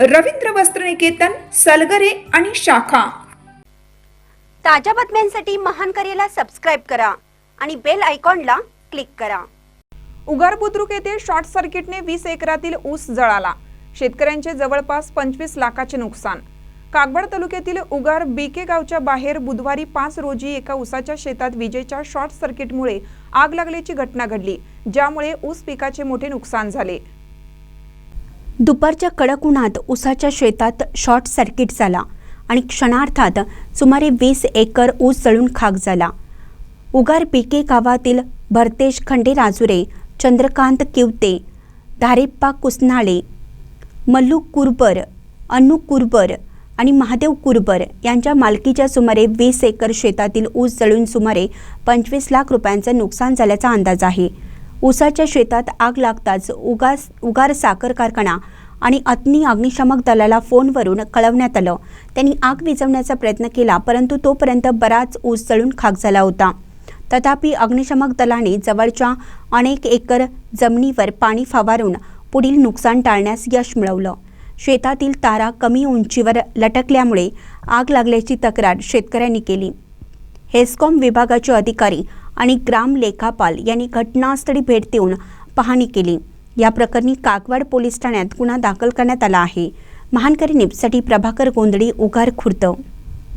रवींद्र वस्त्रनिकेतन सलगरे आणि शाखा. ताज्या बातम्यांसाठी महान करेला सबस्क्राईब करा आणि बेल आयकॉनला क्लिक करा. उगार बुद्रुक येथे शॉर्ट सर्किटने वीस एकरातील ऊस जळाला. शेतकऱ्यांचे जवळपास पंचवीस लाखाचे नुकसान. कागवाड तालुक्यातील उगार बीके गावच्या बाहेर बुधवारी पाच रोजी एका ऊसाच्या शेतात विजेच्या शॉर्ट सर्किटमुळे आग लागल्याची घटना घडली ज्यामुळे ऊस पिकाचे मोठे नुकसान झाले. दुपारच्या कडक उन्हात ऊसाच्या शेतात शॉर्ट सर्किट झाला आणि क्षणार्थात सुमारे वीस एकर ऊस जळून खाक झाला. उगार पिके गावातील भरतेश खंडे राजुरे चंद्रकांत किवते धारेप्पा कुसनाळे मल्लू कुरबर अन्नू कुरबर आणि महादेव कुरबर यांच्या मालकीच्या सुमारे वीस एकर शेतातील ऊस जळून सुमारे पंचवीस लाख रुपयांचं नुकसान झाल्याचा अंदाज आहे. ऊसाच्या शेतात आग लागताच उगास उगार साखर कारखाना आणि अग्नी अग्निशामक दलाला फोनवरून कळवण्यात आलं. त्यांनी आग विझवण्याचा प्रयत्न केला परंतु तोपर्यंत बराच ऊस जळून खाक झाला होता. तथापि अग्निशमक दलाने जवळच्या अनेक एकर जमिनीवर पाणी फवारून पुढील नुकसान टाळण्यास यश मिळवलं. शेतातील तारा कमी उंचीवर लटकल्यामुळे आग लागल्याची तक्रार शेतकऱ्यांनी केली. हेस्कॉम विभागाचे अधिकारी आणि ग्राम लेखापाल यांनी घटनास्थळी भेट देऊन पाहणी केली. या प्रकरणी काकवाड पोलीस ठाण्यात गुन्हा दाखल करण्यात आला आहे. महानकरी निपसाठी प्रभाकर गोंधळी उगार खुर्द.